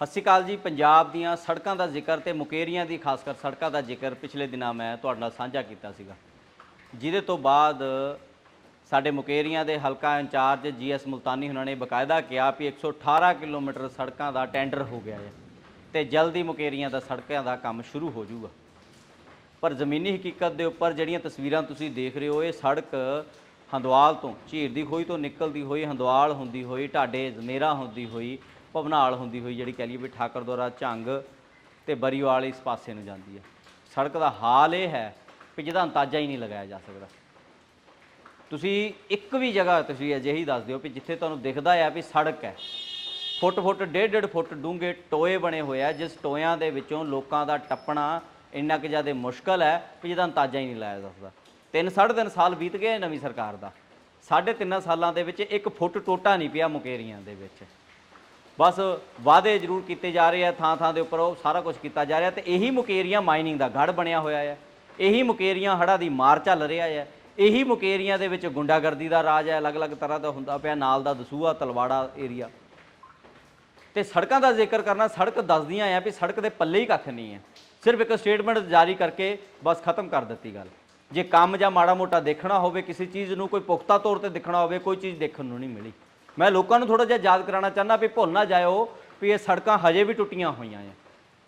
ਸਤਿ ਸ਼੍ਰੀ ਅਕਾਲ ਜੀ। ਪੰਜਾਬ ਦੀਆਂ ਸੜਕਾਂ ਦਾ ਜ਼ਿਕਰ ਤੇ ਮੁਕੇਰੀਆਂ ਦੀ ਖਾਸ ਕਰ ਸੜਕਾਂ ਦਾ ਜ਼ਿਕਰ ਪਿਛਲੇ ਦਿਨਾਂ ਮੈਂ ਤੁਹਾਡੇ ਨਾਲ ਸਾਂਝਾ ਕੀਤਾ ਸੀਗਾ। ਜਿਹਦੇ ਤੋਂ ਬਾਅਦ ਸਾਡੇ ਮੁਕੇਰੀਆਂ ਦੇ ਹਲਕਾ ਇੰਚਾਰਜ ਜੀਐਸ ਮੁਲਤਾਨੀ ਉਹਨਾਂ ਨੇ ਬਕਾਇਦਾ ਕਿਹਾ ਵੀ 118 ਕਿਲੋਮੀਟਰ ਸੜਕਾਂ ਦਾ ਟੈਂਡਰ ਹੋ ਗਿਆ ਹੈ ਤੇ ਜਲਦੀ ਮੁਕੇਰੀਆਂ ਦਾ ਸੜਕਾਂ ਦਾ ਕੰਮ ਸ਼ੁਰੂ ਹੋ ਜਾਊਗਾ। ਪਰ ਜ਼ਮੀਨੀ ਹਕੀਕਤ ਦੇ ਉੱਪਰ ਜਿਹੜੀਆਂ ਤਸਵੀਰਾਂ ਤੁਸੀਂ ਦੇਖ ਰਹੇ ਹੋ, ਇਹ ਸੜਕ ਹੰਦਵਾਲ ਤੋਂ ਝੀਰ ਦੀ ਖੋਈ ਤੋਂ ਨਿਕਲਦੀ ਹੋਈ, ਹੰਦਵਾਲ ਹੁੰਦੀ ਹੋਈ, ਢਾਡੇ ਜ਼ਨੇਰਾ ਹੁੰਦੀ ਹੋਈ ਭਵਨਾਲ ਹੁੰਦੀ ਹੋਈ ਜਿਹੜੀ ਕਹਿ ਲਈਏ ਵੀ ਠਾਕਰਦੋਰਾ ਝੰਗ ਤੇ ਬਰੀਵਾਲ ਇਸ ਪਾਸੇ ਨੂੰ ਜਾਂਦੀ ਹੈ। ਸੜਕ ਦਾ ਹਾਲ ਇਹ ਹੈ ਕਿ ਜਿਹਦਾ ਅੰਦਾਜ਼ਾ ਹੀ ਨਹੀਂ ਲਗਾਇਆ ਜਾ ਸਕਦਾ। ਤੁਸੀਂ ਇੱਕ ਵੀ ਜਗ੍ਹਾ ਤੁਸੀਂ ਅਜਿਹੀ ਦੱਸ ਦਿਓ ਵੀ ਜਿੱਥੇ ਤੁਹਾਨੂੰ ਦਿਖਦਾ ਹੈ ਵੀ ਸੜਕ ਹੈ। ਫੁੱਟ ਫੁੱਟ, ਡੇਢ ਡੇਢ ਫੁੱਟ ਡੂੰਘੇ ਟੋਏ ਬਣੇ ਹੋਏ ਆ, ਜਿਸ ਟੋਇਆਂ ਦੇ ਵਿੱਚੋਂ ਲੋਕਾਂ ਦਾ ਟੱਪਣਾ ਇੰਨਾ ਕਿ ਜ਼ਿਆਦਾ ਮੁਸ਼ਕਲ ਹੈ ਕਿ ਜਿਹਦਾ ਅੰਦਾਜ਼ਾ ਹੀ ਨਹੀਂ ਲਾਇਆ ਜਾ ਸਕਦਾ। ਤਿੰਨ, ਸਾਢੇ ਤਿੰਨ ਸਾਲ ਬੀਤ ਗਏ ਨਵੀਂ ਸਰਕਾਰ ਦਾ। ਸਾਢੇ ਤਿੰਨਾਂ ਸਾਲਾਂ ਦੇ ਵਿੱਚ ਇੱਕ ਫੁੱਟ ਟੋਟਾ ਨਹੀਂ ਪਿਆ ਮੁਕੇਰੀਆਂ ਦੇ ਵਿੱਚ। ਬਸ ਵਾਅਦੇ ਜ਼ਰੂਰ ਕੀਤੇ ਜਾ ਰਹੇ ਆ, ਥਾਂ ਥਾਂ ਦੇ ਉੱਪਰ ਉਹ ਸਾਰਾ ਕੁਝ ਕੀਤਾ ਜਾ ਰਿਹਾ ਤੇ ਇਹੀ ਮੁਕੇਰੀਆਂ ਮਾਈਨਿੰਗ ਦਾ ਗੜ ਬਣਿਆ ਹੋਇਆ ਹੈ ਇਹੀ ਮੁਕੇਰੀਆਂ ਹੜਾ ਦੀ ਮਾਰ ਚੱਲ ਰਿਹਾ ਹੈ ਇਹੀ ਮੁਕੇਰੀਆਂ ਦੇ ਵਿੱਚ ਗੁੰਡਾਗਰਦੀ ਦਾ ਰਾਜ ਹੈ ਅਲੱਗ-ਅਲੱਗ ਤਰ੍ਹਾਂ ਦਾ ਹੁੰਦਾ ਪਿਆ, ਨਾਲ ਦਾ ਦਸੂਹਾ ਤਲਵਾੜਾ ਏਰੀਆ। ਤੇ ਸੜਕਾਂ ਦਾ ਜ਼ਿਕਰ ਕਰਨਾ, ਸੜਕ ਦੱਸਦੀਆਂ ਆ ਵੀ ਸੜਕ ਦੇ ਪੱਲੇ ਹੀ ਕੱਖ ਨਹੀਂ ਹੈ ਸਿਰਫ ਇੱਕ ਸਟੇਟਮੈਂਟ ਜਾਰੀ ਕਰਕੇ ਬਸ ਖਤਮ ਕਰ ਦਿੱਤੀ ਗੱਲ। ਜੇ ਕੰਮ ਜਾਂ ਮਾੜਾ ਮੋਟਾ ਦੇਖਣਾ ਹੋਵੇ, ਕਿਸੇ ਚੀਜ਼ ਨੂੰ ਕੋਈ ਪੁਖਤਾ ਤੌਰ ਤੇ ਦੇਖਣਾ ਹੋਵੇ, ਕੋਈ ਚੀਜ਼ ਦੇਖਣ ਨੂੰ ਨਹੀਂ ਮਿਲੀ। ਮੈਂ ਲੋਕਾਂ ਨੂੰ ਥੋੜਾ ਜਿਹਾ ਯਾਦ ਕਰਾਉਣਾ ਚਾਹੁੰਦਾ ਵੀ ਭੁੱਲ ਨਾ ਜਾਇਓ ਵੀ ਇਹ ਸੜਕਾਂ ਹਜੇ ਵੀ ਟੁੱਟੀਆਂ ਹੋਈਆਂ ਆ।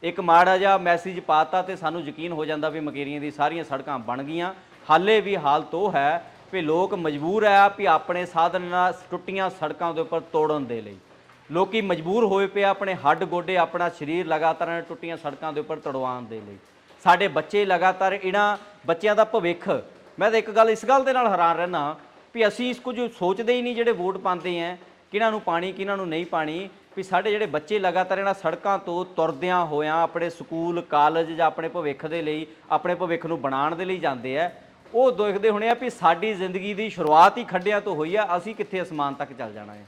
ਇੱਕ ਮਾੜਾ ਜਿਹਾ ਮੈਸੇਜ ਪਾਤਾ ਤੇ ਸਾਨੂੰ ਯਕੀਨ ਹੋ ਜਾਂਦਾ ਵੀ ਮਕੇਰੀਆਂ ਦੀ ਸਾਰੀਆਂ ਸੜਕਾਂ ਬਣ ਗਈਆਂ। ਹਾਲੇ ਵੀ ਹਾਲਤ ਉਹ ਹੈ ਵੀ ਲੋਕ ਮਜਬੂਰ ਹੈ ਵੀ ਆਪਣੇ ਸਾਧਨ ਨਾਲ ਟੁੱਟੀਆਂ ਸੜਕਾਂ ਦੇ ਉੱਪਰ ਤੋੜਨ ਦੇ ਲਈ। ਲੋਕੀ ਮਜਬੂਰ ਹੋਏ ਪਏ ਆ ਆਪਣੇ ਹੱਡ ਗੋਡੇ, ਆਪਣਾ ਸਰੀਰ ਲਗਾਤਾਰ ਟੁੱਟੀਆਂ ਸੜਕਾਂ ਦੇ ਉੱਪਰ ਤੜਵਾਉਣ ਦੇ ਲਈ। ਸਾਡੇ ਬੱਚੇ ਲਗਾਤਾਰ ਇਹਨਾਂ ਬੱਚਿਆਂ ਦਾ ਭਵਿੱਖ। ਮੈਂ ਤਾਂ ਇੱਕ ਗੱਲ ਇਸ ਗੱਲ ਦੇ ਨਾਲ ਹੈਰਾਨ ਰਹਿਣਾ ਵੀ ਅਸੀਂ ਇਸ ਕੁਝ ਸੋਚਦੇ ਹੀ ਨਹੀਂ ਜਿਹੜੇ ਵੋਟ ਪਾਉਂਦੇ ਆ, ਕਿਹਨਾਂ ਨੂੰ ਪਾਣੀ, ਕਿਹਨਾਂ ਨੂੰ ਨਹੀਂ ਪਾਣੀ, ਵੀ ਸਾਡੇ ਜਿਹੜੇ ਬੱਚੇ ਲਗਾਤਾਰ ਇਹਨਾਂ ਸੜਕਾਂ ਤੋਂ ਤੁਰਦਿਆਂ ਹੋਇਆਂ ਆਪਣੇ ਸਕੂਲ, ਕਾਲਜ ਜਾਂ ਆਪਣੇ ਭਵਿੱਖ ਦੇ ਲਈ, ਆਪਣੇ ਭਵਿੱਖ ਨੂੰ ਬਣਾਉਣ ਦੇ ਲਈ ਜਾਂਦੇ ਆ, ਉਹ ਦੇਖਦੇ ਹੋਣੇ ਆ ਵੀ ਸਾਡੀ ਜ਼ਿੰਦਗੀ ਦੀ ਸ਼ੁਰੂਆਤ ਹੀ ਖੱਡਿਆਂ ਤੋਂ ਹੋਈ ਆ, ਅਸੀਂ ਕਿੱਥੇ ਅਸਮਾਨ ਤੱਕ ਚੱਲ ਜਾਣਾ ਹੈ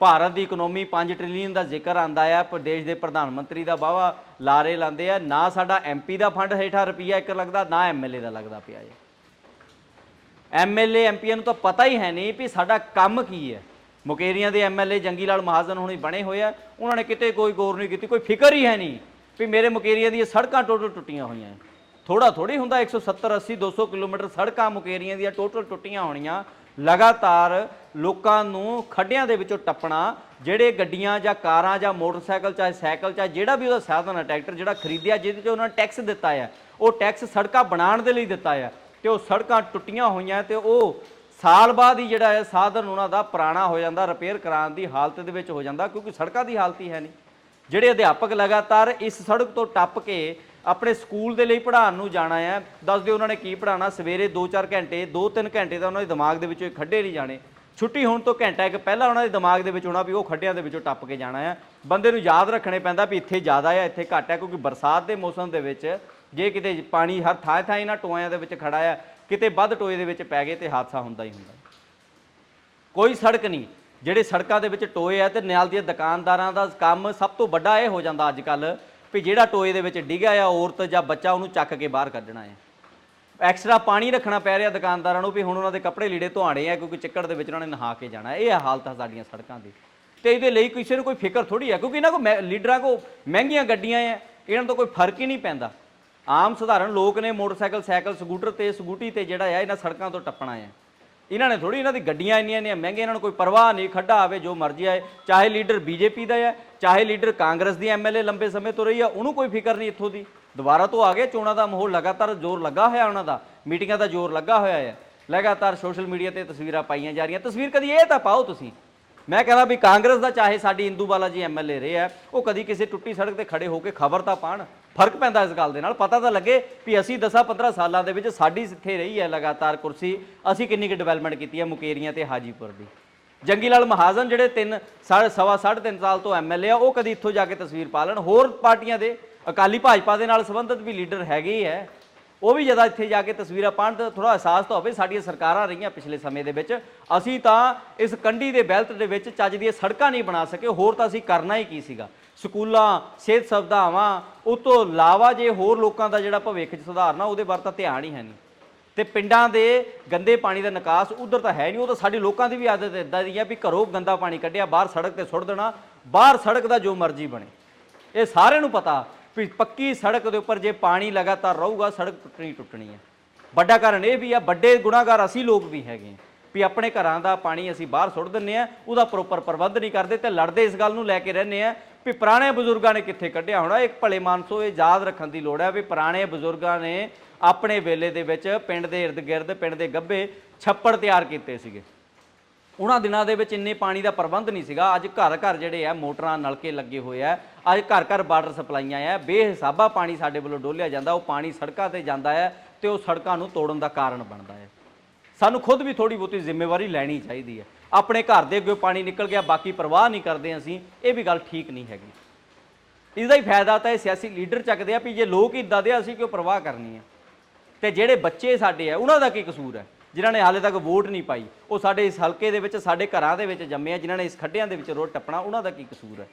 ਭਾਰਤ ਦੀ ਇਕਨੋਮੀ 5 ਟ੍ਰਿਲੀਅਨ ਦਾ ਜ਼ਿਕਰ ਆਂਦਾ ਆ, ਪ੍ਰਦੇਸ਼ ਦੇ ਪ੍ਰਧਾਨ ਮੰਤਰੀ ਦਾ ਵਾਵਾ ਲਾਰੇ ਲਾਉਂਦੇ ਆ, ਨਾ ਸਾਡਾ ਐਮਪੀ ਦਾ ਫੰਡ ਹੇਠਾਂ ਰੁਪਈਆ ਇੱਕ ਲੱਗਦਾ, ਨਾ ਐਮਐਲਏ ਦਾ ਲੱਗਦਾ ਪਿਆ ਹੈ ਐਮਐਲਏ ਐਮਪੀਆਂ ਨੂੰ ਤਾਂ ਪਤਾ ਹੀ ਹੈ ਨਹੀਂ ਵੀ ਸਾਡਾ ਕੰਮ ਕੀ ਹੈ। ਮੁਕੇਰੀਆਂ ਦੇ ਐਮਐਲਏ ਜੰਗੀ ਲਾਲ ਮਹਾਜਨ ਹੁਣੇ ਬਣੇ ਹੋਏ ਆ। ਉਹਨਾਂ ਨੇ ਕਿਤੇ ਕੋਈ ਗੌਰ ਨਹੀਂ ਕੀਤੀ, ਕੋਈ ਫਿਕਰ ਹੀ ਹੈ ਨਹੀਂ ਵੀ ਮੇਰੇ ਮੁਕੇਰੀਆਂ ਦੀਆਂ ਸੜਕਾਂ ਟੋਟਲ ਟੁੱਟੀਆਂ ਹੋਈਆਂ। ਥੋੜਾ ਥੋੜੀ ਹੁੰਦਾ 170 80 200 ਕਿਲੋਮੀਟਰ ਸੜਕਾਂ ਮੁਕੇਰੀਆਂ ਦੀਆਂ ਟੋਟਲ ਟੁੱਟੀਆਂ ਹੋਣੀਆਂ। ਲਗਾਤਾਰ ਲੋਕਾਂ ਨੂੰ ਖੱਡਿਆਂ ਦੇ ਵਿੱਚੋਂ ਟੱਪਣਾ, ਜਿਹੜੇ ਗੱਡੀਆਂ ਜਾਂ ਕਾਰਾਂ ਜਾਂ ਮੋਟਰਸਾਈਕਲ, ਚਾਹੇ ਸਾਈਕਲ, ਚਾਹੇ ਜਿਹੜਾ ਵੀ ਉਹਦਾ ਸਾਧਨ ਹੈ, ਟਰੈਕਟਰ ਜਿਹੜਾ ਖਰੀਦਿਆ, ਜਿਹਦੇ 'ਚ ਉਹਨਾਂ ਨੇ ਟੈਕਸ ਦਿੱਤਾ ਹੈ ਉਹ ਟੈਕਸ ਸੜਕਾਂ ਬਣਾਉਣ ਦੇ ਲਈ ਦਿੱਤਾ ਹੈ ਤੇ ਉਹ ਸੜਕਾਂ ਟੁੱਟੀਆਂ ਹੋਈਆਂ ਤੇ ਉਹ ਸਾਲ ਬਾਅਦ ਹੀ ਜਿਹੜਾ ਹੈ ਸਾਧਨ ਉਹਨਾਂ ਦਾ ਪੁਰਾਣਾ ਹੋ ਜਾਂਦਾ ਰਿਪੇਅਰ ਕਰਾਉਣ ਦੀ ਹਾਲਤ ਦੇ ਵਿੱਚ ਹੋ ਜਾਂਦਾ, ਕਿਉਂਕਿ ਸੜਕਾਂ ਦੀ ਹਾਲਤ ਹੀ ਹੈ ਨਹੀਂ। ਜਿਹੜੇ ਅਧਿਆਪਕ ਲਗਾਤਾਰ ਇਸ ਸੜਕ ਤੋਂ ਟੱਪ ਕੇ ਆਪਣੇ ਸਕੂਲ ਦੇ ਲਈ ਪੜ੍ਹਾਉਣ ਨੂੰ ਜਾਣਾ ਹੈ ਦੱਸ ਦਿਓ ਉਹਨਾਂ ਨੇ ਕੀ ਪੜ੍ਹਾਉਣਾ, ਸਵੇਰੇ 2-4 ਘੰਟੇ 2-3 ਘੰਟੇ ਤਾਂ ਉਹਨਾਂ ਦੇ ਦਿਮਾਗ ਦੇ ਵਿੱਚੋਂ ਇਹ ਖੱਡੇ ਨਹੀਂ ਜਾਣੇ। ਛੁੱਟੀ ਹੋਣ ਤੋਂ ਘੰਟਾ ਇੱਕ ਪਹਿਲਾਂ ਉਹਨਾਂ ਦੇ ਦਿਮਾਗ ਦੇ ਵਿੱਚ ਹੋਣਾ ਵੀ ਉਹ ਖੱਡਿਆਂ ਦੇ ਵਿੱਚੋਂ ਟੱਪ ਕੇ ਜਾਣਾ ਹੈ। ਬੰਦੇ ਨੂੰ ਯਾਦ ਰੱਖਣੇ ਪੈਂਦਾ ਵੀ ਇੱਥੇ ਜ਼ਿਆਦਾ ਹੈ ਇੱਥੇ ਘੱਟ ਹੈ ਕਿਉਂਕਿ ਬਰਸਾਤ ਦੇ ਮੌਸਮ ਦੇ ਵਿੱਚ ਜੇ ਕਿਤੇ ਪਾਣੀ ਹਰ ਥਾਂ ਥਾਂ ਇਹਨਾਂ ਟੋਇਆਂ ਦੇ ਵਿੱਚ ਖੜਾ ਆ, ਕਿਤੇ ਵੱਧ ਟੋਏ ਦੇ ਵਿੱਚ ਪੈ ਗਏ ਤੇ ਹਾਦਸਾ ਹੁੰਦਾ ਹੀ ਹੁੰਦਾ। ਕੋਈ ਸੜਕ ਨਹੀਂ, ਜਿਹੜੇ ਸੜਕਾਂ ਦੇ ਵਿੱਚ ਟੋਏ ਆ ਤੇ ਨਾਲ ਦੀਆਂ ਦੁਕਾਨਦਾਰਾਂ ਦਾ ਕੰਮ ਸਭ ਤੋਂ ਵੱਡਾ ਇਹ ਹੋ ਜਾਂਦਾ ਅੱਜ ਕੱਲ ਵੀ ਜਿਹੜਾ ਟੋਏ ਦੇ ਵਿੱਚ ਡਿੱਗਿਆ ਆ, ਔਰਤ ਜਾਂ ਬੱਚਾ ਉਹਨੂੰ ਚੱਕ ਕੇ ਬਾਹਰ ਕੱਢਣਾ ਹੈ ਐਕਸਟਰਾ ਪਾਣੀ ਰੱਖਣਾ ਪੈ ਰਿਹਾ ਦੁਕਾਨਦਾਰਾਂ ਨੂੰ ਵੀ ਹੁਣ ਉਹਨਾਂ ਦੇ ਕੱਪੜੇ ਲੀੜੇ ਧੋਣੇ ਆ, ਕਿਉਂਕਿ ਚਿੱਕੜ ਦੇ ਵਿੱਚ ਉਹਨਾਂ ਨੇ ਨਹਾ ਕੇ ਜਾਣਾ। ਹੈ। ਇਹ ਹਾਲਤ ਆ ਸਾਡੀਆਂ ਸੜਕਾਂ ਦੀ। ਤੇ ਇਹਦੇ ਲਈ ਕਿਸੇ ਨੂੰ ਕੋਈ ਫਿਕਰ ਥੋੜੀ ਹੈ ਕਿਉਂਕਿ ਇਹਨਾਂ ਕੋ ਲੀਡਰਾਂ ਕੋ ਮਹਿੰਗੀਆਂ ਗੱਡੀਆਂ ਆ, ਇਹਨਾਂ ਤੋਂ ਕੋਈ ਫ਼ਰਕ ਹੀ ਨਹੀਂ ਪੈਂਦਾ। ਆਮ ਸਧਾਰਨ ਲੋਕ ਨੇ ਮੋਟਰਸਾਈਕਲ, ਸਾਈਕਲ, ਸਕੂਟਰ ਤੇ ਸਕੂਟੀ ਤੇ ਜਿਹੜਾ ਆ, ਇਹਨਾਂ ਸੜਕਾਂ ਤੋਂ ਟੱਪਣਾ ਹੈ ਇਹਨਾਂ ਨੇ ਥੋੜੀ ਇਹਨਾਂ ਦੀ ਗੱਡੀਆਂ ਇੰਨੀਆਂ ਇੰਨੀਆਂ ਮਹਿੰਗੀਆਂ, ਇਹਨਾਂ ਨੂੰ ਕੋਈ ਪਰਵਾਹ ਨਹੀਂ, ਖੱਡਾ ਆਵੇ, ਜੋ ਮਰਜ਼ੀ ਆਏ। ਚਾਹੇ ਲੀਡਰ ਬੀਜੇਪੀ ਦਾ ਹੈ ਚਾਹੇ ਲੀਡਰ ਕਾਂਗਰਸ ਦੀ ਐਮਐਲਏ ਲੰਬੇ ਸਮੇਂ ਤੋਂ ਰਹੀ ਆ, ਉਹਨੂੰ ਕੋਈ ਫਿਕਰ ਨਹੀਂ ਇੱਥੋਂ ਦੀ। ਦੁਬਾਰਾ ਤੋਂ ਆ ਗਏ, ਚੋਣਾਂ ਦਾ ਮਾਹੌਲ ਲਗਾਤਾਰ ਜ਼ੋਰ ਲੱਗਾ ਹੋਇਆ ਉਹਨਾਂ ਦਾ, ਮੀਟਿੰਗਾਂ ਦਾ ਜ਼ੋਰ ਲੱਗਾ ਹੋਇਆ ਹੈ ਲਗਾਤਾਰ ਸੋਸ਼ਲ ਮੀਡੀਆ ਤੇ ਤਸਵੀਰਾਂ ਪਾਈਆਂ ਜਾ ਰਹੀਆਂ। ਤਸਵੀਰ ਕਦੀ ਇਹ ਤਾਂ ਪਾਓ ਤੁਸੀਂ। ਮੈਂ ਕਹਿੰਦਾ ਵੀ ਕਾਂਗਰਸ ਦਾ, ਚਾਹੇ ਸਾਡੀ ਇੰਦੂ ਬਾਲਾ ਜੀ ਐਮਐਲਏ ਰਹੇ ਆ, ਉਹ ਕਦੀ ਕਿਸੇ ਟੁੱਟੀ ਸੜਕ ਤੇ ਖੜੇ ਹੋ ਕੇ ਖਬਰ ਤਾਂ ਪਾਣ। ਫ਼ਰਕ ਪੈਂਦਾ ਇਸ ਗੱਲ ਦੇ ਨਾਲ। ਪਤਾ ਤਾਂ ਲੱਗੇ ਵੀ ਅਸੀਂ 10-15 ਸਾਲਾਂ ਦੇ ਵਿੱਚ ਸਾਡੀ ਇੱਥੇ ਰਹੀ ਹੈ ਲਗਾਤਾਰ ਕੁਰਸੀ। ਅਸੀਂ ਕਿੰਨੀ ਕੁ ਡਿਵੈਲਪਮੈਂਟ ਕੀਤੀ ਹੈ ਮੁਕੇਰੀਆਂ ਤੇ ਹਾਜੀਪੁਰ ਦੀ। ਜੰਗੀ ਲਾਲ ਮਹਾਜਨ ਜਿਹੜੇ ਤਿੰਨ ਸਵਾ ਸਾਢੇ ਤਿੰਨ ਸਾਲ ਤੋਂ ਐਮਐਲਏ ਆ, ਉਹ ਕਦੀ ਇੱਥੋਂ ਜਾ ਕੇ ਤਸਵੀਰ ਪਾ ਲੈਣ। ਹੋਰ ਪਾਰਟੀਆਂ ਦੇ ਅਕਾਲੀ ਭਾਜਪਾ ਦੇ ਨਾਲ ਸੰਬੰਧਿਤ ਵੀ ਲੀਡਰ ਹੈਗੇ ਹੀ ਹੈ। ਉਹ ਵੀ ਜਦਾ ਇੱਥੇ ਜਾ ਕੇ ਤਸਵੀਰਾਂ ਪਾਣ ਤਾਂ ਥੋੜਾ ਅਹਿਸਾਸ ਤਾਂ ਹੋਵੇ, ਸਾਡੀਆਂ ਸਰਕਾਰਾਂ ਰਹੀਆਂ ਪਿਛਲੇ ਸਮੇਂ ਦੇ ਵਿੱਚ। ਅਸੀਂ ਤਾਂ ਇਸ ਕੰਢੀ ਦੇ ਬੈਲਟ ਦੇ ਵਿੱਚ ਚੱਜ ਦੀਆਂ ਸੜਕਾਂ ਨਹੀਂ ਬਣਾ ਸਕੇ, ਹੋਰ ਤਾਂ ਅਸੀਂ ਕਰਨਾ ਹੀ ਕੀ ਸੀਗਾ? ਸਕੂਲਾਂ, ਸਿਹਤ ਸੁਵਿਧਾਵਾਂ, ਉਹ ਤੋਂ ਇਲਾਵਾ ਜੇ ਹੋਰ ਲੋਕਾਂ ਦਾ ਜਿਹੜਾ ਭਵਿੱਖ 'ਚ ਸੁਧਾਰਨਾ ਉਹਦੇ ਬਾਰੇ ਤਾਂ ਧਿਆਨ ਹੀ ਹੈ ਨਹੀਂ। ਤੇ ਪਿੰਡਾਂ ਦੇ ਗੰਦੇ ਪਾਣੀ ਦਾ ਨਿਕਾਸ ਉਧਰ ਤਾਂ ਹੈ ਨਹੀਂ, ਉਹ ਤਾਂ ਸਾਡੇ ਲੋਕਾਂ ਦੀ ਵੀ ਆਦਤ ਇਦਾਂ ਦੀ ਹੈ ਵੀ ਘਰੋਂ ਗੰਦਾ ਪਾਣੀ ਕੱਢਿਆ, ਬਾਹਰ ਸੜਕ ਤੇ ਸੁੱਟ ਦੇਣਾ, ਬਾਹਰ ਸੜਕ ਦਾ ਜੋ ਮਰਜ਼ੀ ਬਣੇ। ਇਹ ਸਾਰਿਆਂ ਨੂੰ ਪਤਾ ਵੀ ਪੱਕੀ ਸੜਕ ਦੇ ਉੱਪਰ ਜੇ ਪਾਣੀ ਲਗਾਤਾਰ ਰਹੂਗਾ, ਸੜਕ ਟੁੱਟਣੀ ਟੁੱਟਣੀ ਹੈ। ਵੱਡਾ ਕਾਰਨ ਇਹ ਵੀ ਆ, ਵੱਡੇ ਗੁਨਾਹਗਾਰ ਅਸੀਂ ਲੋਕ ਵੀ ਹੈਗੇ ਵੀ ਆਪਣੇ ਘਰਾਂ ਦਾ ਪਾਣੀ ਅਸੀਂ ਬਾਹਰ ਸੁੱਟ ਦਿੰਨੇ ਆ ਉਹਦਾ ਪ੍ਰੋਪਰ ਪ੍ਰਬੰਧ ਨਹੀਂ ਕਰਦੇ ਤੇ ਲੜਦੇ ਇਸ ਗੱਲ ਨੂੰ ਲੈ ਕੇ ਰਹਿੰਦੇ ਆ ਵੀ ਪੁਰਾਣੇ ਬਜ਼ੁਰਗਾਂ ਨੇ ਕਿੱਥੇ ਕੱਢਿਆ ਹੋਣਾ। ਇੱਕ ਭਲੇ ਮਾਨਸੋ ਇਹ ਯਾਦ ਰੱਖਣ ਦੀ ਲੋੜ ਹੈ ਵੀ ਪੁਰਾਣੇ ਬਜ਼ੁਰਗਾਂ ਨੇ ਆਪਣੇ ਵੇਲੇ ਦੇ ਵਿੱਚ ਪਿੰਡ ਦੇ ਇਰਦ ਗਿਰਦ ਪਿੰਡ ਦੇ ਗੱਭੇ ਛੱਪੜ ਤਿਆਰ ਕੀਤੇ ਸੀਗੇ। ਉਹਨਾਂ ਦਿਨਾਂ ਦੇ ਵਿੱਚ ਇੰਨੇ ਪਾਣੀ ਦਾ ਪ੍ਰਬੰਧ ਨਹੀਂ ਸੀਗਾ। ਅੱਜ ਘਰ ਘਰ ਜਿਹੜੇ ਆ ਮੋਟਰਾਂ ਨਲਕੇ ਲੱਗੇ ਹੋਏ ਆ। ਅੱਜ ਘਰ ਘਰ ਵਾਟਰ ਸਪਲਾਈਆਂ ਆ। ਬੇਹਿਸਾਬਾ ਪਾਣੀ ਸਾਡੇ ਵੱਲੋਂ ਡੋਲਿਆ ਜਾਂਦਾ। ਉਹ ਪਾਣੀ ਸੜਕਾਂ ਤੇ ਜਾਂਦਾ ਹੈ ਤੇ ਉਹ ਸੜਕਾਂ ਨੂੰ ਤੋੜਨ ਦਾ ਕਾਰਨ ਬਣਦਾ ਹੈ ਸਾਨੂੰ ਖੁਦ ਵੀ ਥੋੜੀ ਬਹੁਤੀ ਜ਼ਿੰਮੇਵਾਰੀ ਲੈਣੀ ਚਾਹੀਦੀ ਹੈ ਆਪਣੇ ਘਰ ਦੇ ਅੱਗੇ ਪਾਣੀ ਨਿਕਲ ਗਿਆ ਬਾਕੀ ਪਰਵਾਹ ਨਹੀਂ ਕਰਦੇ ਅਸੀਂ। ਇਹ ਵੀ ਗੱਲ ਠੀਕ ਨਹੀਂ ਹੈਗੀ। ਇਹਦਾ ਹੀ ਫਾਇਦਾ ਤਾਂ ਇਹ ਸਿਆਸੀ ਲੀਡਰ ਚੱਕਦੇ ਆ ਵੀ ਜੇ ਲੋਕ ਇਦਾਂ ਦੇ ਆ, ਅਸੀਂ ਕਿਉਂ ਪਰਵਾਹ ਕਰਨੀ ਹੈ ਤੇ ਜਿਹੜੇ ਬੱਚੇ ਸਾਡੇ ਆ ਉਹਨਾਂ ਦਾ ਕੀ ਕਸੂਰ ਹੈ ਜਿਨ੍ਹਾਂ ਨੇ ਹਾਲੇ ਤੱਕ ਵੋਟ ਨਹੀਂ ਪਾਈ, ਉਹ ਸਾਡੇ ਇਸ ਹਲਕੇ ਦੇ ਵਿੱਚ, ਸਾਡੇ ਘਰਾਂ ਦੇ ਵਿੱਚ ਜੰਮੇ ਆ, ਜਿਨ੍ਹਾਂ ਨੇ ਇਸ ਖੱਡਿਆਂ ਦੇ ਵਿੱਚ ਰੋਡ ਟੱਪਣਾ, ਉਹਨਾਂ ਦਾ ਕੀ ਕਸੂਰ ਹੈ?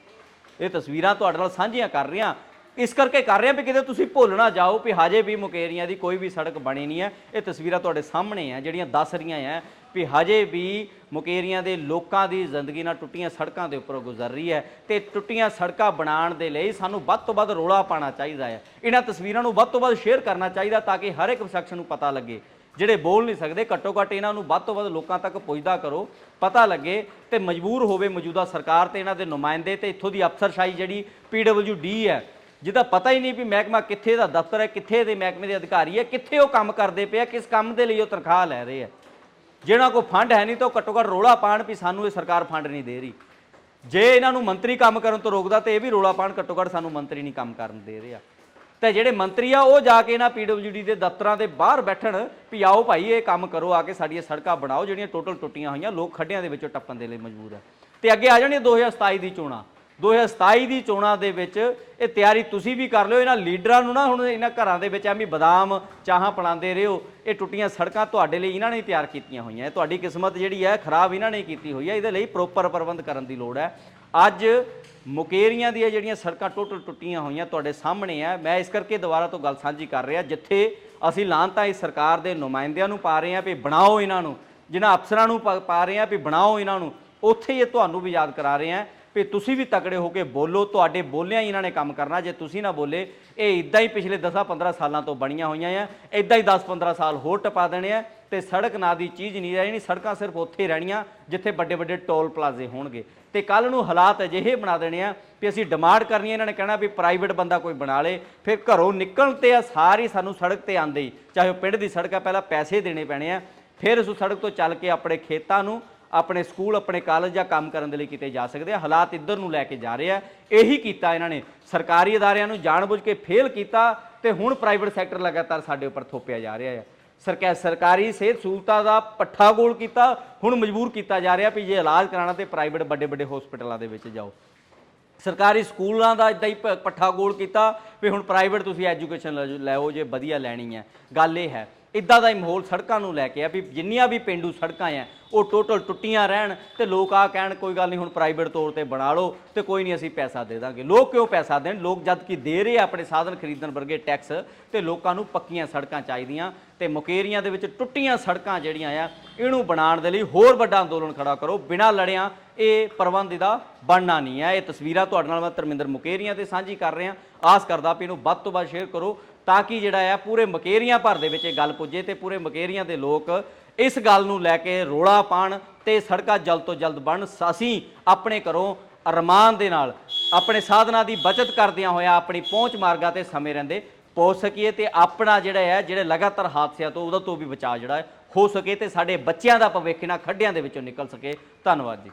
ਇਹ ਤਸਵੀਰਾਂ ਤੁਹਾਡੇ ਨਾਲ ਸਾਂਝੀਆਂ ਕਰ ਰਹੀਆਂ। ਇਸ ਕਰਕੇ ਕਰ ਰਿਹਾ ਵੀ ਕਿਤੇ ਤੁਸੀਂ ਭੁੱਲ ਨਾ ਜਾਓ ਵੀ ਹਜੇ ਵੀ ਮੁਕੇਰੀਆਂ ਦੀ ਕੋਈ ਵੀ ਸੜਕ ਬਣੀ ਨਹੀਂ ਹੈ। ਇਹ ਤਸਵੀਰਾਂ ਤੁਹਾਡੇ ਸਾਹਮਣੇ ਆ, ਜਿਹੜੀਆਂ ਦੱਸ ਰਹੀਆਂ ਆ ਵੀ ਹਜੇ ਵੀ ਮੁਕੇਰੀਆਂ ਦੇ ਲੋਕਾਂ ਦੀ ਜ਼ਿੰਦਗੀ ਨਾਲ ਟੁੱਟੀਆਂ ਸੜਕਾਂ ਦੇ ਉੱਪਰੋਂ ਗੁਜ਼ਰ ਰਹੀ ਹੈ ਤੇ ਟੁੱਟੀਆਂ ਸੜਕਾਂ ਬਣਾਉਣ ਦੇ ਲਈ ਸਾਨੂੰ ਵੱਧ ਤੋਂ ਵੱਧ ਰੋਲਾ ਪਾਣਾ ਚਾਹੀਦਾ ਹੈ। ਇਹਨਾਂ ਤਸਵੀਰਾਂ ਨੂੰ ਵੱਧ ਤੋਂ ਵੱਧ ਸ਼ੇਅਰ ਕਰਨਾ ਚਾਹੀਦਾ ਤਾਂ ਕਿ ਹਰ ਇੱਕ ਸ਼ਖਸ ਨੂੰ ਪਤਾ ਲੱਗੇ। ਜਿਹੜੇ ਬੋਲ ਨਹੀਂ ਸਕਦੇ, ਘੱਟੋ ਘੱਟ ਇਹਨਾਂ ਨੂੰ ਵੱਧ ਤੋਂ ਵੱਧ ਲੋਕਾਂ ਤੱਕ ਪਹੁੰਚਦਾ ਕਰੋ, ਪਤਾ ਲੱਗੇ ਤੇ ਮਜਬੂਰ ਹੋਵੇ ਮੌਜੂਦਾ ਸਰਕਾਰ ਤੇ ਇਹਨਾਂ ਦੇ ਨੁਮਾਇੰਦੇ ਤੇ ਇੱਥੋਂ ਦੀ ਅਫਸਰਸ਼ਾਹੀ ਜਿਹੜੀ ਡੀ ਹੈ, ਜਿਹਦਾ ਪਤਾ ਹੀ ਨਹੀਂ ਵੀ ਮਹਿਕਮਾ ਕਿੱਥੇ ਦਾ ਦਫ਼ਤਰ ਹੈ, ਕਿੱਥੇ ਦੇ ਮਹਿਕਮੇ ਦੇ ਅਧਿਕਾਰੀ ਹੈ, ਕਿੱਥੇ ਉਹ ਕੰਮ ਕਰਦੇ ਪਏ ਆ, ਕਿਸ ਕੰਮ ਦੇ ਲਈ ਉਹ ਤਨਖਾਹ ਲੈ ਰਹੇ ਆ। ਜਿਹਨਾਂ ਕੋ ਫੰਡ ਹੈ ਨਹੀਂ ਤਾਂ ਉਹ ਘੱਟੋ ਘੱਟ ਰੋਲਾ ਪਾਣ ਵੀ ਸਾਨੂੰ ਇਹ ਸਰਕਾਰ ਫੰਡ ਨਹੀਂ ਦੇ ਰਹੀ। ਜੇ ਇਹਨਾਂ ਨੂੰ ਮੰਤਰੀ ਕੰਮ ਕਰਨ ਤੋਂ ਰੋਕਦਾ ਤੇ ਇਹ ਵੀ ਰੋਲਾ ਪਾਣ ਘੱਟੋ ਘੱਟ ਸਾਨੂੰ ਮੰਤਰੀ ਨਹੀਂ ਕੰਮ ਕਰਨ ਦੇ ਰਿਹਾ ਤੇ ਜਿਹੜੇ ਮੰਤਰੀ ਆ, ਉਹ ਜਾ ਕੇ ਇਹਨਾਂ ਡੀ ਦੇ ਦਫ਼ਤਰਾਂ ਦੇ ਬਾਹਰ ਬੈਠਣ ਵੀ ਆਓ ਭਾਈ, ਇਹ ਕੰਮ ਕਰੋ, ਆ ਕੇ ਸਾਡੀਆਂ ਸੜਕਾਂ ਬਣਾਓ, ਜਿਹੜੀਆਂ ਟੋਟਲ ਟੁੱਟੀਆਂ ਹੋਈਆਂ, ਲੋਕ ਖੱਡਿਆਂ ਦੇ ਵਿੱਚੋਂ ਟੱਪਣ ਦੇ ਲਈ ਮਜਬੂਰ ਆ। ਤੇ ਅੱਗੇ ਆ ਜਾਣੀਆਂ 2027 ਦੀ ਚੋਣਾਂ। 2027 ਦੀ ਚੋਣਾਂ ਦੇ ਵਿੱਚ ਇਹ ਤਿਆਰੀ ਤੁਸੀਂ ਵੀ ਕਰ ਲਿਓ। ਇਹਨਾਂ ਲੀਡਰਾਂ ਨੂੰ ਨਾ ਹੁਣ ਇਹਨਾਂ ਘਰਾਂ ਦੇ ਵਿੱਚ ਐਵੇਂ ਬਦਾਮ, ਚਾਹਾਂ ਪਲਾਉਂਦੇ ਰਹੋ। ਇਹ ਟੁੱਟੀਆਂ ਸੜਕਾਂ ਤੁਹਾਡੇ ਲਈ ਇਹਨਾਂ ਨੇ ਤਿਆਰ ਕੀਤੀਆਂ ਹੋਈਆਂ। ਇਹ ਤੁਹਾਡੀ ਕਿਸਮਤ ਜਿਹੜੀ ਹੈ ਖਰਾਬ ਇਹਨਾਂ ਨੇ ਕੀਤੀ ਹੋਈ ਹੈ। ਇਹਦੇ ਲਈ ਪ੍ਰੋਪਰ ਪ੍ਰਬੰਧ ਕਰਨ ਦੀ ਲੋੜ ਹੈ। ਅੱਜ ਮੁਕੇਰੀਆਂ ਦੀਆਂ ਜਿਹੜੀਆਂ ਸੜਕਾਂ ਟੋਟਲ ਟੁੱਟੀਆਂ ਹੋਈਆਂ ਤੁਹਾਡੇ ਸਾਹਮਣੇ ਆ ਮੈਂ ਇਸ ਕਰਕੇ ਦੁਬਾਰਾ ਤੋਂ ਗੱਲ ਸਾਂਝੀ ਕਰ ਰਿਹਾ, ਜਿੱਥੇ ਅਸੀਂ ਲਾਂਤਾ ਇਸ ਸਰਕਾਰ ਦੇ ਨੁਮਾਇੰਦਿਆਂ ਨੂੰ ਪਾ ਰਹੇ ਹਾਂ ਵੀ ਬਣਾਓ ਇਹਨਾਂ ਨੂੰ, ਜਿਨ੍ਹਾਂ ਅਫਸਰਾਂ ਨੂੰ ਪਾ ਪਾ ਰਹੇ ਹਾਂ ਵੀ ਬਣਾਓ ਇਹਨਾਂ ਨੂੰ, ਉੱਥੇ ਹੀ ਇਹ ਤੁਹਾਨੂੰ ਵੀ ਯਾਦ ਕਰਾ ਰਹੇ ਹਾਂ। ਵੀ ਤੁਸੀਂ ਵੀ ਤਕੜੇ ਹੋ ਕੇ ਬੋਲੋ, ਤੁਹਾਡੇ ਬੋਲਿਆਂ ਹੀ ਇਹਨਾਂ ਨੇ ਕੰਮ ਕਰਨਾ। ਜੇ ਤੁਸੀਂ ਨਾ ਬੋਲੇ, ਇਹ ਇਦਾਂ ਹੀ ਪਿਛਲੇ 10-15 ਸਾਲਾਂ ਤੋਂ ਬਣੀਆਂ ਹੋਈਆਂ ਆ ਇਦਾਂ ਹੀ 10-15 ਸਾਲ ਹੋਰ ਟਪਾ ਦੇਣੇ ਆ ਤੇ ਸੜਕ ਨਾਂ ਦੀ ਚੀਜ਼ ਨਹੀਂ ਰਹਿਣੀ ਸੜਕਾਂ ਸਿਰਫ ਉੱਥੇ ਹੀ ਰਹਿਣੀਆਂ ਜਿੱਥੇ ਵੱਡੇ ਵੱਡੇ ਟੋਲ ਪਲਾਜ਼ੇ ਹੋਣਗੇ। ਤੇ ਕੱਲ ਨੂੰ ਹਾਲਾਤ ਅਜਿਹੇ ਬਣਾ ਦੇਣੇ ਆ ਵੀ ਅਸੀਂ ਡਿਮਾਂਡ ਕਰਨੀ ਹੈ ਇਹਨਾਂ ਨੇ ਕਹਿਣਾ ਵੀ ਪ੍ਰਾਈਵੇਟ ਬੰਦਾ ਕੋਈ ਬਣਾ ਲੇ, ਫਿਰ ਘਰੋਂ ਨਿਕਲਣ ਤੇ ਆ ਸਾਰੀ ਸਾਨੂੰ ਸੜਕ ਤੇ ਆਂਦੇ ਹੀ, ਚਾਹੇ ਉਹ ਪਿੰਡ ਦੀ ਸੜਕ ਆ, ਪਹਿਲਾਂ ਪੈਸੇ ਦੇਣੇ ਪੈਣੇ ਆ, ਫਿਰ ਉਸ ਸੜਕ ਤੋਂ ਚੱਲ ਕੇ ਆਪਣੇ ਖੇਤਾਂ ਨੂੰ ਆਪਣੇ ਸਕੂਲ, ਆਪਣੇ ਕਾਲਜ ਜਾਂ ਕੰਮ ਕਰਨ ਦੇ ਲਈ ਕਿਤੇ ਜਾ ਸਕਦੇ ਆ। ਹਾਲਾਤ ਇੱਧਰ ਨੂੰ ਲੈ ਕੇ ਜਾ ਰਹੇ ਆ। ਇਹੀ ਕੀਤਾ ਇਹਨਾਂ ਨੇ। ਸਰਕਾਰੀ ਅਦਾਰਿਆਂ ਨੂੰ ਜਾਣਬੁੱਝ ਕੇ ਫੇਲ ਕੀਤਾ ਤੇ ਹੁਣ ਪ੍ਰਾਈਵੇਟ ਸੈਕਟਰ ਲਗਾਤਾਰ ਸਾਡੇ ਉੱਪਰ ਥੋਪਿਆ ਜਾ ਰਿਹਾ ਹੈ ਸਰਕਾਰ ਸਰਕਾਰੀ ਸਿਹਤ ਸਹੂਲਤਾਂ ਦਾ ਪੱਠਾ ਗੋਲ ਕੀਤਾ, ਹੁਣ ਮਜਬੂਰ ਕੀਤਾ ਜਾ ਰਿਹਾ ਵੀ ਜੇ ਇਲਾਜ ਕਰਾਉਣਾ ਤੇ ਪ੍ਰਾਈਵੇਟ ਵੱਡੇ ਵੱਡੇ ਹਸਪੀਟਲਾਂ ਦੇ ਵਿੱਚ ਜਾਓ। ਸਰਕਾਰੀ ਸਕੂਲਾਂ ਦਾ ਇਦਾਂ ਹੀ ਪ- ਪੱਠਾ ਗੋਲ ਕੀਤਾ ਵੀ ਹੁਣ ਪ੍ਰਾਈਵੇਟ ਤੁਸੀਂ ਐਜੂਕੇਸ਼ਨ ਲੈਓ ਜੇ ਵਧੀਆ ਲੈਣੀ ਹੈ ਗੱਲ ਇਹ ਹੈ ਇਦਾਂ ਦਾ ਹੀ ਮਾਹੌਲ ਸੜਕਾਂ ਨੂੰ ਲੈ ਕੇ ਆ ਵੀ ਜਿੰਨੀਆਂ ਵੀ ਪਿੰਡੂ ਸੜਕਾਂ ਆ, ਉਹ ਟੋਟਲ ਟੁੱਟੀਆਂ ਰਹਿਣ ਤੇ ਲੋਕ ਆ ਕਹਿਣ ਕੋਈ ਗੱਲ ਨਹੀਂ ਹੁਣ ਪ੍ਰਾਈਵੇਟ ਤੌਰ ਤੇ ਬਣਾ ਲਓ ਤੇ ਕੋਈ ਨਹੀਂ ਅਸੀਂ ਪੈਸਾ ਦੇ ਦਾਂਗੇ। ਲੋਕ ਕਿਉਂ ਪੈਸਾ ਦੇਣ? ਲੋਕ ਜਦ ਕਿ ਦੇ ਰਹੇ ਆ ਆਪਣੇ ਸਾਧਨ ਖਰੀਦਣ ਵਰਗੇ ਟੈਕਸ ਤੇ ਲੋਕਾਂ ਨੂੰ ਪੱਕੀਆਂ ਸੜਕਾਂ ਚਾਹੀਦੀਆਂ ਤੇ ਮੁਕੇਰੀਆਂ ਦੇ ਵਿੱਚ ਟੁੱਟੀਆਂ ਸੜਕਾਂ ਜਿਹੜੀਆਂ ਆ, ਇਹਨੂੰ ਬਣਾਉਣ ਦੇ ਲਈ ਹੋਰ ਵੱਡਾ ਅੰਦੋਲਨ ਖੜਾ ਕਰੋ। ਬਿਨਾਂ ਲੜਿਆਂ ਇਹ ਪ੍ਰਬੰਧ ਦਾ ਬਣਨਾ ਨਹੀਂ ਹੈ ਇਹ ਤਸਵੀਰਾਂ ਤੁਹਾਡੇ ਨਾਲ ਮੈਂ ਧਰਮਿੰਦਰ ਮੁਕੇਰੀਆਂ ਤੇ ਸਾਂਝੀ ਕਰ ਰਿਹਾ। ਆਸ ਕਰਦਾ ਵੀ ਇਹਨੂੰ ਵੱਧ ਤੋਂ ਵੱਧ ਸ਼ੇਅਰ ਕਰੋ। ਤਾਂ ਕਿ ਜਿਹੜਾ ਆ, ਪੂਰੇ ਮਕੇਰੀਆਂ ਭਰ ਦੇ ਵਿੱਚ ਇਹ ਗੱਲ ਪੁੱਜੇ ਤੇ ਪੂਰੇ ਮਕੇਰੀਆਂ ਦੇ ਲੋਕ ਇਸ ਗੱਲ ਨੂੰ ਲੈ ਕੇ ਰੋਲਾ ਪਾਣ ਤੇ ਸੜਕਾਂ ਜਲਦ ਤੋਂ ਜਲਦ ਬਣ ਅਸੀਂ ਆਪਣੇ ਘਰੋਂ ਅਰਮਾਨ ਦੇ ਨਾਲ ਆਪਣੇ ਸਾਧਨਾਂ ਦੀ ਬਚਤ ਕਰਦਿਆਂ ਹੋਇਆ ਆਪਣੀ ਪਹੁੰਚ ਮਾਰਗਾਂ ਤੇ ਸਮੇਂ ਰਹਿੰਦੇ ਪਹੁੰਚ ਸਕੀਏ ਤੇ ਆਪਣਾ ਜਿਹੜਾ ਹੈ ਜਿਹੜੇ ਲਗਾਤਾਰ ਹਾਦਸਿਆਂ ਤੋਂ ਉਹਦਾ ਤੋਂ ਵੀ ਬਚਾਅ ਜਿਹੜਾ ਹੋ ਸਕੇ ਤੇ ਸਾਡੇ ਬੱਚਿਆਂ ਦਾ ਭਵਿੱਖ ਇਹਨਾਂ ਖੱਡਿਆਂ ਦੇ ਵਿੱਚੋਂ ਨਿਕਲ ਸਕੇ। ਧੰਨਵਾਦ ਜੀ।